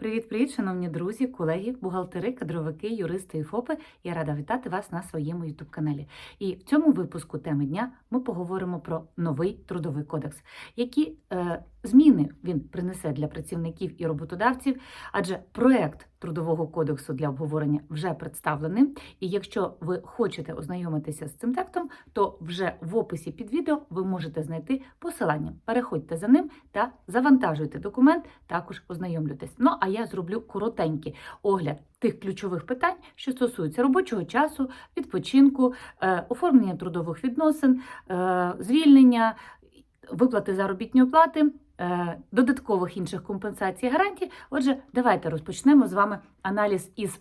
Привіт-привіт, шановні друзі, колеги, бухгалтери, кадровики, юристи і ФОПи. Я рада вітати вас на своєму youtube каналі. І в цьому випуску теми дня ми поговоримо про новий трудовий кодекс, які е, зміни він принесе для працівників і роботодавців, адже проект трудового кодексу для обговорення вже представлений. І якщо ви хочете ознайомитися з цим текстом, то вже в описі під відео ви можете знайти посилання. Переходьте за ним та завантажуйте документ, також ознайомлюйтесь. Ну а я зроблю коротенький огляд тих ключових питань, що стосуються робочого часу, відпочинку, е, оформлення трудових відносин, е, звільнення, виплати заробітної плати. Е, Додаткових інших компенсацій і гарантій. Отже, давайте розпочнемо з вами аналіз із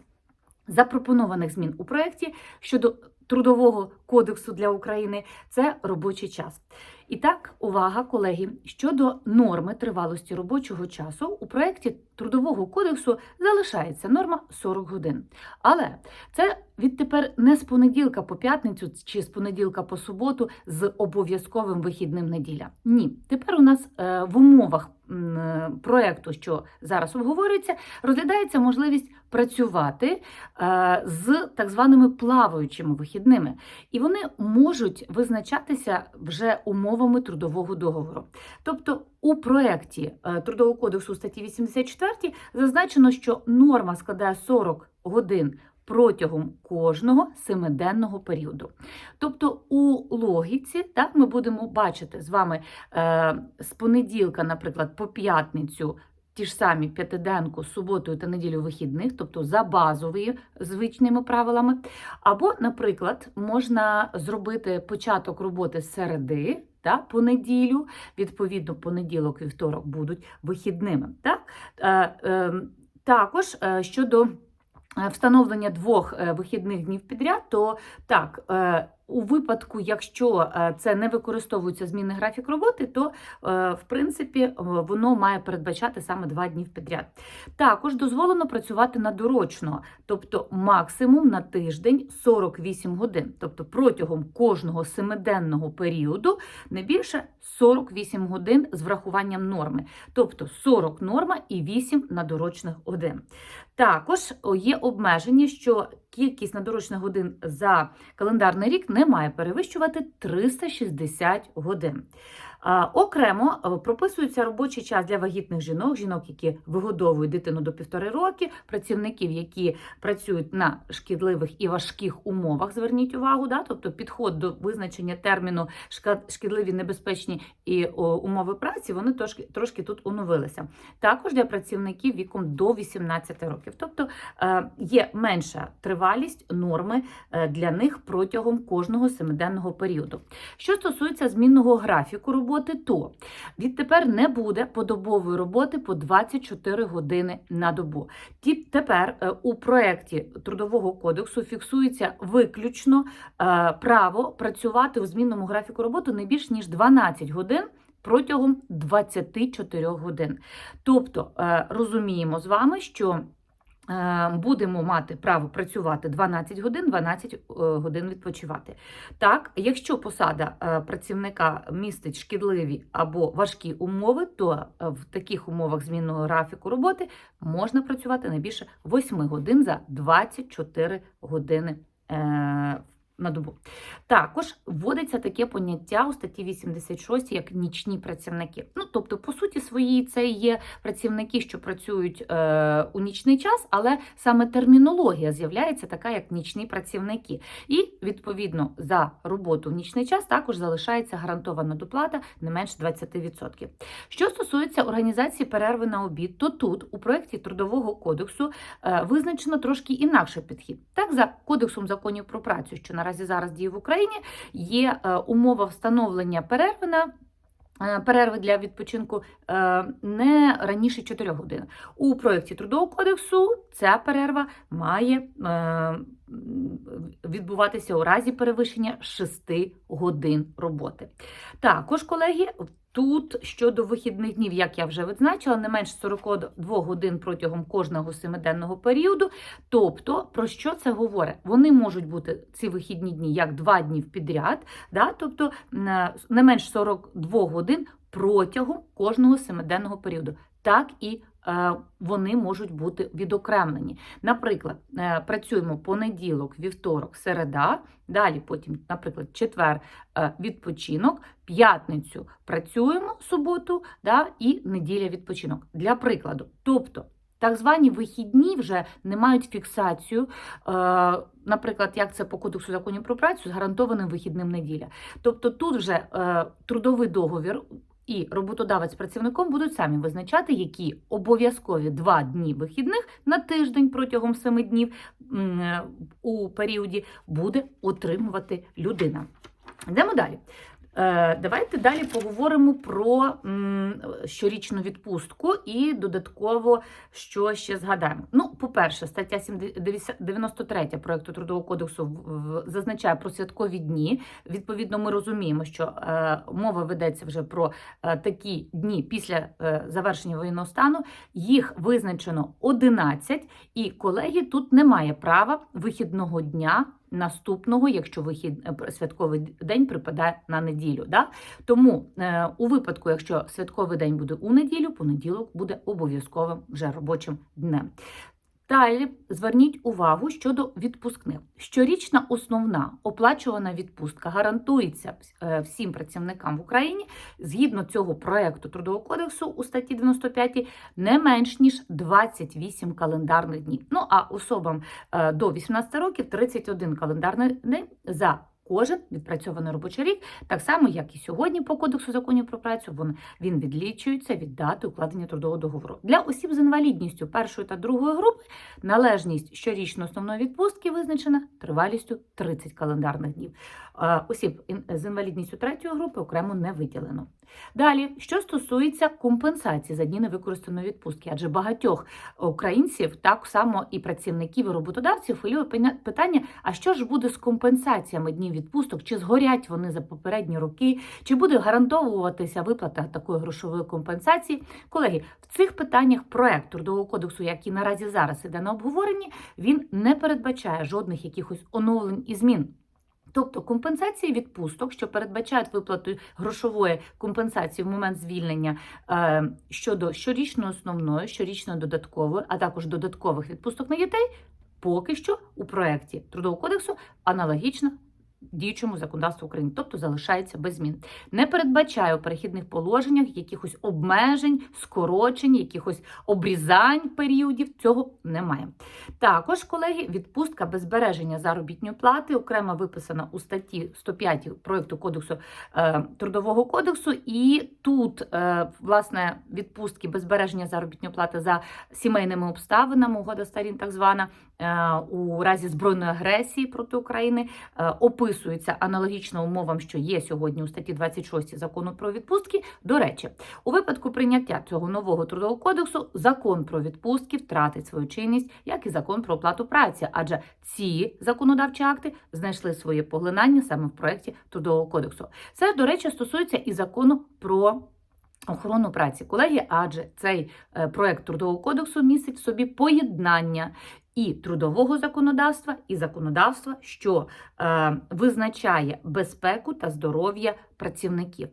запропонованих змін у проєкті щодо Трудового кодексу для України це робочий час. І так, увага, колеги, щодо норми тривалості робочого часу у проєкті Трудового кодексу залишається норма 40 годин. Але це відтепер не з понеділка по п'ятницю чи з понеділка по суботу з обов'язковим вихідним неділя. Ні, тепер у нас е, в умовах проєкту, що зараз обговорюється, розглядається можливість працювати е, з так званими плаваючими вихідними, і вони можуть визначатися вже умовами трудового договору. Тобто у проєкті е, Трудового кодексу статті 84 зазначено, що норма складає 40 годин протягом кожного семиденного періоду. Тобто у логіці так, ми будемо бачити з вами е, з понеділка, наприклад, по п'ятницю ті ж самі п'ятиденку, суботу та неділю вихідних, тобто за базовими звичними правилами. Або, наприклад, можна зробити початок роботи з середи. Та, по неділю, відповідно, понеділок, вівторок будуть вихідними. Так? Е, е, також щодо встановлення двох е, вихідних днів підряд, то так, е, у випадку, якщо е, це не використовується змінний графік роботи, то е, в принципі е, воно має передбачати саме два дні підряд. Також дозволено працювати надорочно, тобто максимум на тиждень 48 годин, тобто протягом кожного семиденного періоду не більше 48 годин з врахуванням норми, тобто 40 норма і 8 надорочних годин. Також є обмеження, що кількість надорочних годин за календарний рік не має перевищувати 360 годин. Окремо е, прописується робочий час для вагітних жінок, жінок, які вигодовують дитину до півтори роки, працівників, які працюють на шкідливих і важких умовах. Зверніть увагу, да? тобто підход до визначення терміну шкідливі, небезпечні і умови праці, вони трошки, трошки тут оновилися. Також для працівників віком до 18 років. Тобто е, є менша тривалість норми е, для них протягом кожного семиденного періоду. Що стосується змінного графіку роботи, то відтепер не буде подобової роботи по 24 години на добу. Тепер е, у проєкті Трудового кодексу фіксується виключно е, право працювати у змінному графіку роботи не більш ніж 12 годин. Протягом 24 годин. Тобто е, розуміємо з вами, що будемо мати право працювати 12 годин, 12 е, годин відпочивати. Так, якщо посада е, працівника містить шкідливі або важкі умови, то е, в таких умовах змінного графіку роботи можна працювати не більше 8 годин за 24 години. е, На добу. Також вводиться таке поняття у статті 86 як нічні працівники. Ну, тобто, по суті своїй, це є працівники, що працюють е, у нічний час, але саме термінологія з'являється така, як нічні працівники. І відповідно за роботу в нічний час також залишається гарантована доплата не менш 20%. Що стосується організації перерви на обід, то тут у проєкті Трудового кодексу е, визначено трошки інакший підхід. Так, за кодексом законів про працю, що наразі зараз діє в Україні, є е, умова встановлення перерви на. е, Перерви для відпочинку е, не раніше 4 годин. У проєкті Трудового кодексу ця перерва має відбуватися у разі перевищення 6 годин роботи. Також, колеги, тут щодо вихідних днів, як я вже відзначила, не менш 42 годин протягом кожного семиденного періоду. Тобто, про що це говорить? Вони можуть бути ці вихідні дні як 2 дні підряд, да? тобто не менш 42 годин протягом кожного семиденного періоду. Так і е, вони можуть бути відокремлені. Наприклад, е, працюємо понеділок, вівторок, середа, далі потім, наприклад, четвер е, відпочинок, п'ятницю працюємо суботу, да, і неділя відпочинок. Для прикладу. Тобто, так звані вихідні вже не мають фіксацію, наприклад, як це по кодексу законів про працю з гарантованим вихідним неділя. Тобто тут вже трудовий договір і роботодавець з працівником будуть самі визначати, які обов'язкові два дні вихідних на тиждень протягом семи днів е, у періоді буде отримувати людина. Йдемо далі. Е, Давайте далі поговоримо про щорічну відпустку і додатково що ще згадаємо. Ну, по-перше, стаття 93 проекту Трудового кодексу зазначає про святкові дні. Відповідно, ми розуміємо, що е, мова ведеться вже про е, такі дні після завершення воєнного стану. Їх визначено 11, і колеги тут немає права вихідного дня наступного, якщо вихід е, святковий день припадає на неділю. Да? Тому е, у випадку, якщо святковий день буде у неділю, понеділок буде обов'язковим вже робочим днем. Далі зверніть увагу щодо відпускних. Щорічна основна оплачувана відпустка гарантується е, всім працівникам в Україні згідно цього проекту Трудового кодексу у статті 95 не менш ніж 28 календарних днів. Ну а особам е, до 18 років 31 календарний день за кожен відпрацьований робочий рік, так само як і сьогодні по кодексу законів про працю, він, відлічується від дати укладення трудового договору. Для осіб з інвалідністю першої та другої групи належність щорічної основної відпустки визначена тривалістю 30 календарних днів. Осіб з інвалідністю третьої групи окремо не виділено. Далі, що стосується компенсації за дні невикористаної відпустки, адже багатьох українців, так само і працівників і роботодавців, хвилює питання: а що ж буде з компенсаціями днів відпусток? Чи згорять вони за попередні роки, чи буде гарантовуватися виплата такої грошової компенсації? Колеги, в цих питаннях проект трудового кодексу, який наразі зараз іде на обговоренні, він не передбачає жодних якихось оновлень і змін. Тобто компенсації відпусток, що передбачають виплату грошової компенсації в момент звільнення е, щодо щорічної основної, щорічної додаткової, а також додаткових відпусток на дітей, поки що у проєкті Трудового кодексу аналогічно діючому законодавству України, тобто залишається без змін. Не передбачає у перехідних положеннях якихось обмежень, скорочень, якихось обрізань періодів. Цього немає. Також, колеги, відпустка без збереження заробітної плати окремо виписана у статті 105 проекту кодексу е, трудового кодексу, і тут е, власне відпустки без збереження заробітної плати за сімейними обставинами, угода сторін, так звана у разі збройної агресії проти України е, описується аналогічно умовам, що є сьогодні у статті 26 закону про відпустки. До речі, у випадку прийняття цього нового трудового кодексу закон про відпустки втратить свою чинність, як і закон про оплату праці, адже ці законодавчі акти знайшли своє поглинання саме в проєкті трудового кодексу. Це, до речі, стосується і закону про. Охорону праці, колеги, адже цей е, проект трудового кодексу містить в собі поєднання і трудового законодавства, і законодавства, що е, визначає безпеку та здоров'я працівників.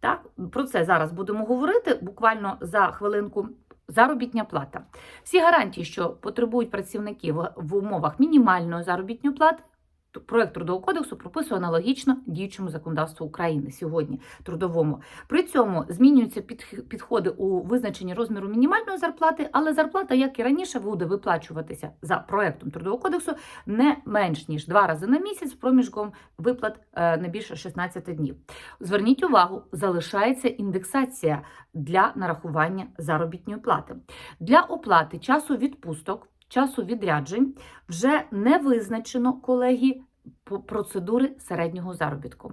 Так, про це зараз будемо говорити буквально за хвилинку. Заробітня плата. Всі гарантії, що потребують працівники в, умовах мінімальної заробітної плати, проект трудового кодексу прописує аналогічно діючому законодавству України сьогодні трудовому. При цьому змінюються під- підходи у визначенні розміру мінімальної зарплати, але зарплата, як і раніше, буде виплачуватися за проектом трудового кодексу не менш ніж два рази на місяць з проміжком виплат е, не більше 16 днів. Зверніть увагу, залишається індексація для нарахування заробітної плати. Для оплати часу відпусток, часу відряджень вже не визначено, колеги, процедури середнього заробітку.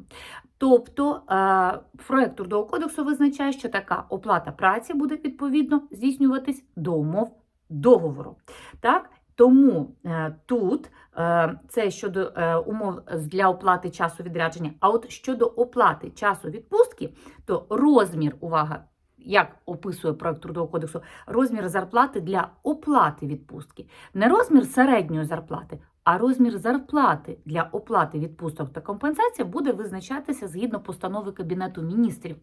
Тобто е, проект Трудового кодексу визначає, що така оплата праці буде відповідно здійснюватись до умов договору. Так? Тому е, тут е, це щодо умов для оплати часу відрядження. А от щодо оплати часу відпустки, то розмір, увага, як описує проект Трудового кодексу, розмір зарплати для оплати відпустки. Не розмір середньої зарплати, а розмір зарплати для оплати відпусток та компенсації буде визначатися згідно постанови Кабінету міністрів.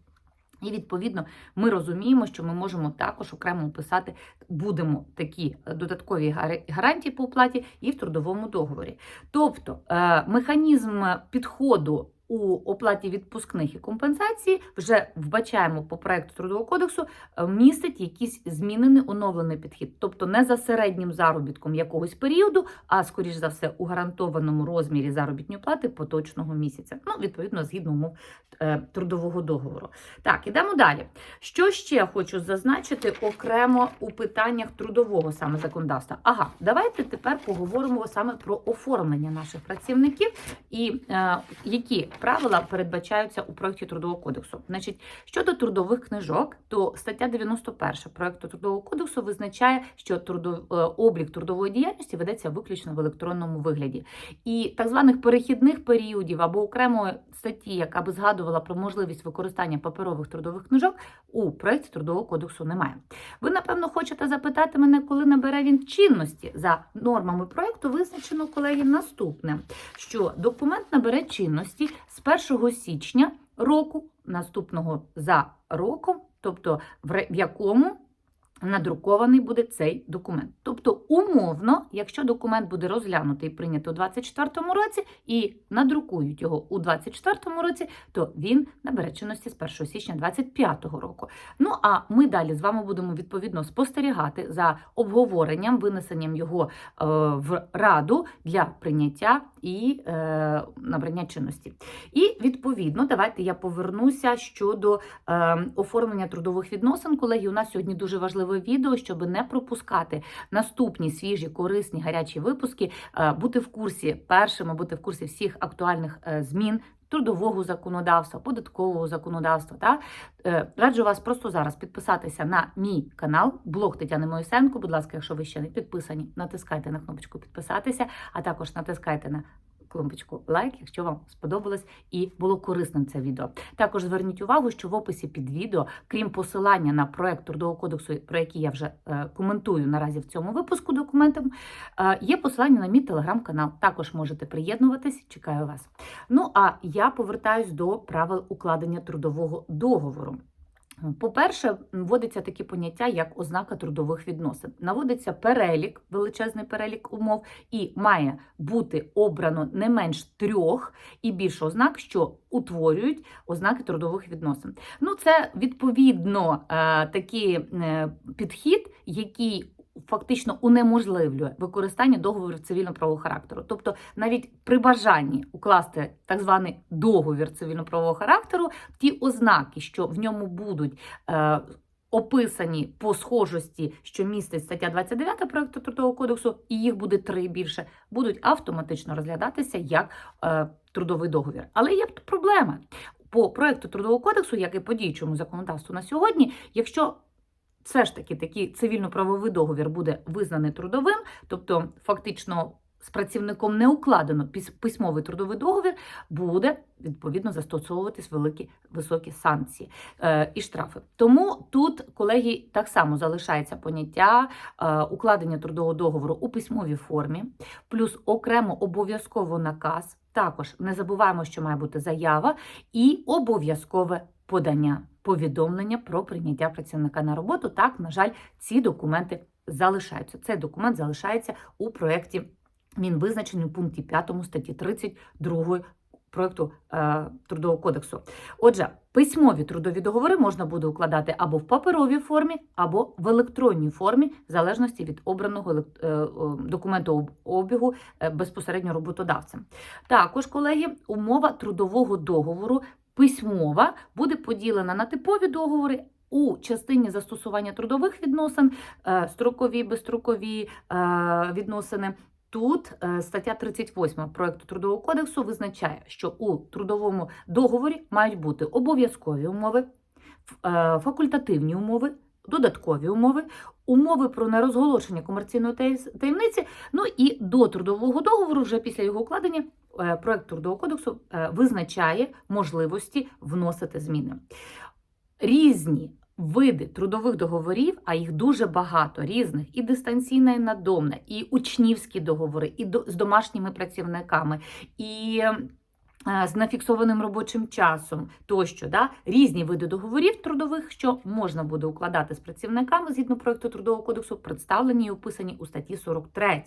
І відповідно ми розуміємо, що ми можемо також окремо описати, будемо такі додаткові гарантії по оплаті і в трудовому договорі. Тобто е, механізм підходу у оплаті відпускних і компенсації вже вбачаємо по проекту трудового кодексу, е, містить якийсь змінений оновлений підхід, тобто не за середнім заробітком якогось періоду, а скоріш за все у гарантованому розмірі заробітної плати поточного місяця. Ну, відповідно, згідно умов е, трудового договору. Так, ідемо далі. Що ще хочу зазначити окремо у питаннях трудового саме законодавства? Ага, давайте тепер поговоримо саме про оформлення наших працівників і е, які правила передбачаються у проєкті трудового кодексу. Значить, щодо трудових книжок, то стаття 91 проєкту трудового кодексу визначає, що трудов, е, облік трудової діяльності ведеться виключно в електронному вигляді. І так званих перехідних періодів або окремої статті, яка би згадувала про можливість використання паперових трудових книжок, у проєкті трудового кодексу немає. Ви, напевно, хочете запитати мене, коли набере він чинності за нормами проєкту, визначено колеги наступне: що документ набере чинності з 1 січня року, наступного за роком, тобто в якому надрукований буде цей документ. Тобто, умовно, якщо документ буде розглянутий і прийнято у 2024 році і надрукують його у 2024 році, то він набере чинності з 1 січня 2025 року. Ну а ми далі з вами будемо відповідно спостерігати за обговоренням, винесенням його е, в раду для прийняття і е, набрання чинності. І відповідно, давайте я повернуся щодо е, оформлення трудових відносин. Колеги, у нас сьогодні дуже важливе відео, щоб не пропускати наступні свіжі, корисні, гарячі випуски, е, бути в курсі першими, бути в курсі всіх актуальних е, змін. Трудового законодавства, податкового законодавства. Та? Е, Раджу вас просто зараз підписатися на мій канал, блог Тетяни Моїсенко. Будь ласка, якщо ви ще не підписані, натискайте на кнопочку підписатися, а також натискайте на кнопочку лайк, якщо вам сподобалось і було корисним це відео. Також зверніть увагу, що в описі під відео, крім посилання на проект трудового кодексу, про який я вже е, коментую наразі в цьому випуску документом, е, є посилання на мій телеграм-канал. Також можете приєднуватись. Чекаю вас. Ну а я повертаюсь до правил укладення трудового договору. По-перше, вводиться такі поняття, як ознака трудових відносин. Наводиться перелік, величезний перелік умов, і має бути обрано не менш трьох і більше ознак, що утворюють ознаки трудових відносин. Ну, це відповідно е, такий е, підхід, який фактично унеможливлює використання договорів цивільно-правового характеру. Тобто, навіть при бажанні укласти так званий договір цивільно-правового характеру, ті ознаки, що в ньому будуть. Е, Описані по схожості, що містить стаття 29 проекту трудового кодексу, і їх буде три більше, будуть автоматично розглядатися як е, трудовий договір. Але є проблема по проекту трудового кодексу, як і по діючому законодавству на сьогодні, якщо все ж таки такий цивільно-правовий договір буде визнаний трудовим, тобто фактично з працівником не укладено пис- письмовий трудовий договір, буде відповідно застосовуватись великі високі санкції е, і штрафи. Тому тут, колеги, так само залишається поняття е, укладення трудового договору у письмовій формі, плюс окремо обов'язково наказ. Також не забуваємо, що має бути заява і обов'язкове подання повідомлення про прийняття працівника на роботу. Так, на жаль, ці документи залишаються. Цей документ залишається у проєкті Мінвизначення у пункті 5 статті 32 проєкту е, Трудового кодексу. Отже, письмові трудові договори можна буде укладати або в паперовій формі, або в електронній формі, в залежності від обраного елект- е, документу обігу е, безпосередньо роботодавцем. Також, колеги, умова трудового договору письмова буде поділена на типові договори. У частині застосування трудових відносин, е, строкові, безстрокові е, відносини. Тут е, стаття 38 проекту трудового кодексу визначає, що у трудовому договорі мають бути обов'язкові умови, факультативні умови, додаткові умови, умови про нерозголошення комерційної таємниці. Ну і до трудового договору, вже після його укладення, е, проект трудового кодексу е, визначає можливості вносити зміни. Різні види трудових договорів, а їх дуже багато різних, і дистанційна, і надомна, і учнівські договори, і до, з домашніми працівниками, і з нафіксованим робочим часом тощо, да, різні види договорів трудових, що можна буде укладати з працівниками згідно проекту трудового кодексу, представлені і описані у статті 43.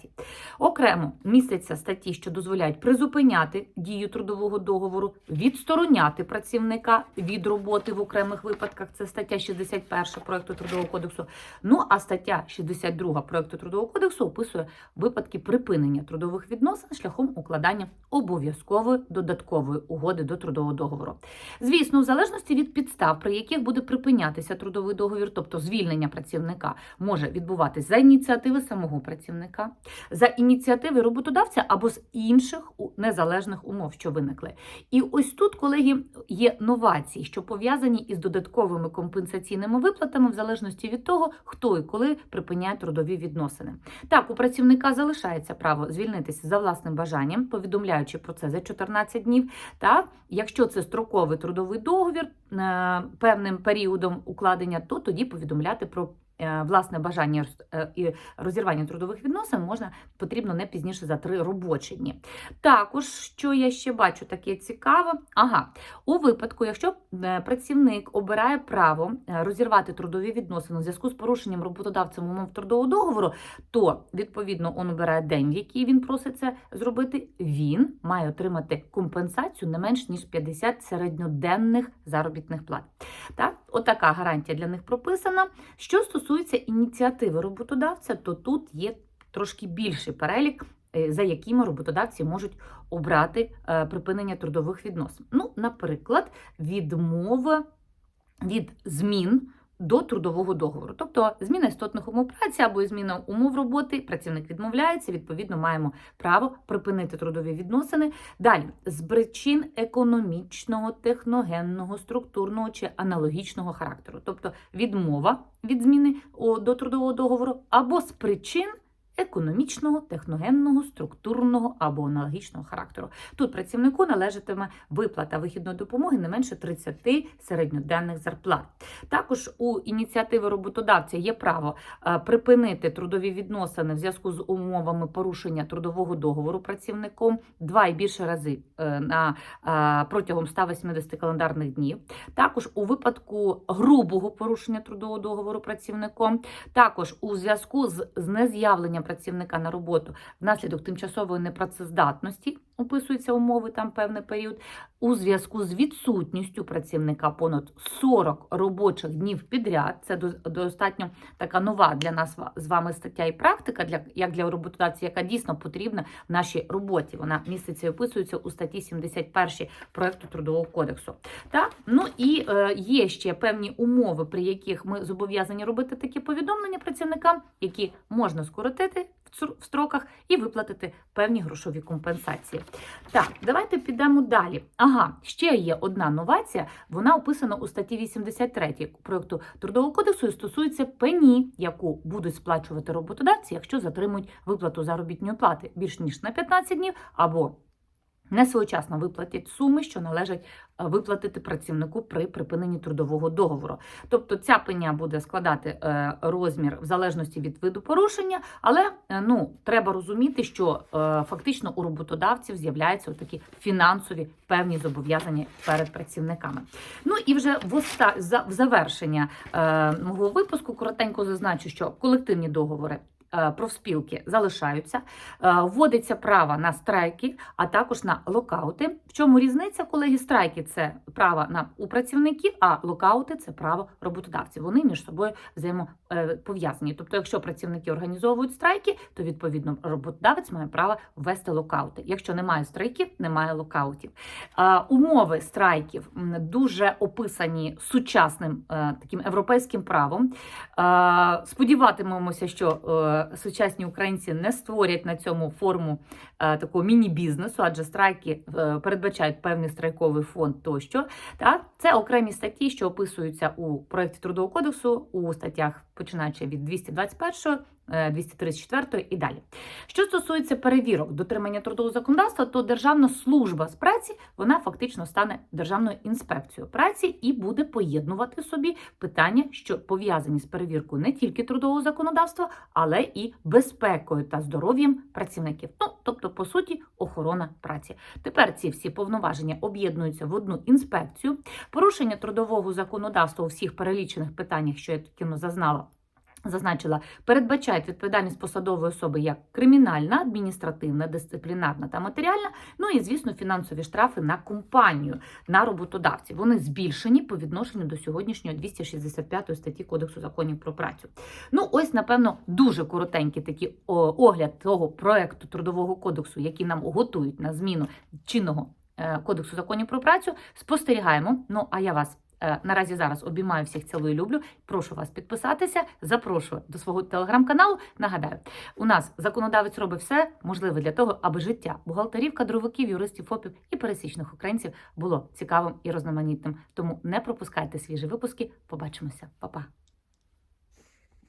Окремо містяться статті, що дозволяють призупиняти дію трудового договору, відстороняти працівника від роботи в окремих випадках. Це стаття 61 проекту трудового кодексу. Ну а стаття 62 проекту трудового кодексу описує випадки припинення трудових відносин шляхом укладання обов'язкової додаткової угоди до трудового договору. Звісно, в залежності від підстав, при яких буде припинятися трудовий договір, тобто звільнення працівника, може відбуватись за ініціативи самого працівника, за ініціативи роботодавця або з інших незалежних умов, що виникли. І ось тут, колеги, є новації, що пов'язані із додатковими компенсаційними виплатами, в залежності від того, хто і коли припиняє трудові відносини. Так, у працівника залишається право звільнитися за власним бажанням, повідомляючи про це за 14 днів. Так, якщо це строковий трудовий договір е, певним періодом укладення, то тоді повідомляти про. Е, Власне бажання е, і розірвання трудових відносин можна потрібно не пізніше за три робочі дні. Також, що я ще бачу таке цікаве, ага, у випадку, якщо е, працівник обирає право розірвати трудові відносини у зв'язку з порушенням роботодавцем умов трудового договору, то відповідно он обирає день, який він просить це зробити. Він має отримати компенсацію не менш ніж 50 середньоденних заробітних плат. Так, отака гарантія для них прописана. Що стосується ініціативи роботодавця, то тут є трошки більший перелік. е, За якими роботодавці можуть обрати е, припинення трудових відносин. Ну, наприклад, відмова від змін до трудового договору, тобто зміна істотних умов праці або зміна умов роботи, працівник відмовляється, відповідно, маємо право припинити трудові відносини. Далі з причин економічного, техногенного, структурного чи аналогічного характеру, тобто відмова від зміни до трудового договору, або з причин. Економічного, техногенного, структурного або аналогічного характеру. Тут працівнику належатиме виплата вихідної допомоги не менше 30 середньоденних зарплат. Також у ініціативи роботодавця є право е, припинити трудові відносини в зв'язку з умовами порушення трудового договору працівником два і більше рази е, на е, протягом 180 календарних днів. Також у випадку грубого порушення трудового договору працівником, також у зв'язку з, з нез'явленням працівника на роботу внаслідок тимчасової непрацездатності, описуються умови там певний період, у зв'язку з відсутністю працівника понад 40 робочих днів підряд. Це до- достатньо така нова для нас з вами стаття і практика, для як для роботодавця, яка дійсно потрібна в нашій роботі. Вона міститься і описується у статті 71 проекту трудового кодексу. Так, ну і е, є ще певні умови, при яких ми зобов'язані робити такі повідомлення працівникам, які можна скоротити в строках і виплатити певні грошові компенсації. Так, давайте підемо далі. Ага, ще є одна новація. Вона описана у статті 83 проєкту трудового кодексу і стосується пені, яку будуть сплачувати роботодавці, якщо затримують виплату заробітної плати більш ніж на 15 днів або несвоєчасно виплатять суми, що належать е, виплатити працівнику при припиненні трудового договору. Тобто ця пеня буде складати е, розмір в залежності від виду порушення, але е, ну треба розуміти, що фактично у роботодавців з'являються такі фінансові певні зобов'язання перед працівниками. Ну і вже в, оста... в завершення мого випуску коротенько зазначу, що колективні договори. Е, Профспілки залишаються, Е, вводиться право на страйки, а також на локаути. В чому різниця, колеги? Страйки це право на у працівників, а локаути це право роботодавців. Вони між собою взаємопов'язані. Тобто, якщо працівники організовують страйки, то відповідно роботодавець має право ввести локаути. Якщо немає страйків, немає локаутів. Е, Умови страйків дуже описані сучасним е, таким європейським правом. Е, Сподіватимемося, що е, сучасні українці не створять на цьому форму е, такого міні-бізнесу, адже страйки е, передбачають певний страйковий фонд тощо. Це окремі статті, що описуються у проєкті Трудового кодексу у статтях, починаючи від 221 е, 234 і далі. Що стосується перевірок дотримання трудового законодавства, то Державна служба з праці вона фактично стане державною інспекцією праці і буде поєднувати собі питання, що пов'язані з перевіркою не тільки трудового законодавства, але і безпекою та здоров'ям працівників. Ну тобто, по суті, охорона праці. Тепер ці всі повноваження об'єднуються в одну інспекцію. Порушення трудового законодавства у всіх перелічених питаннях, що я тільки ну, зазнала. Зазначила, передбачають відповідальність посадової особи як кримінальна, адміністративна, дисциплінарна та матеріальна. Ну і звісно, фінансові штрафи на компанію, на роботодавців. Вони збільшені по відношенню до сьогоднішньої 265 статті Кодексу законів про працю. Ну, ось, напевно, дуже коротенький такий огляд того проекту трудового кодексу, який нам готують на зміну чинного е, кодексу законів про працю. Спостерігаємо. Ну а я вас. Е, Наразі зараз обіймаю всіх цілую люблю. Прошу вас підписатися. Запрошую до свого телеграм-каналу. Нагадаю, у нас законодавець робить все можливе для того, аби життя бухгалтерів, кадровиків, юристів, ФОПів і пересічних українців було цікавим і розноманітним. Тому не пропускайте свіжі випуски. Побачимося, Па-па!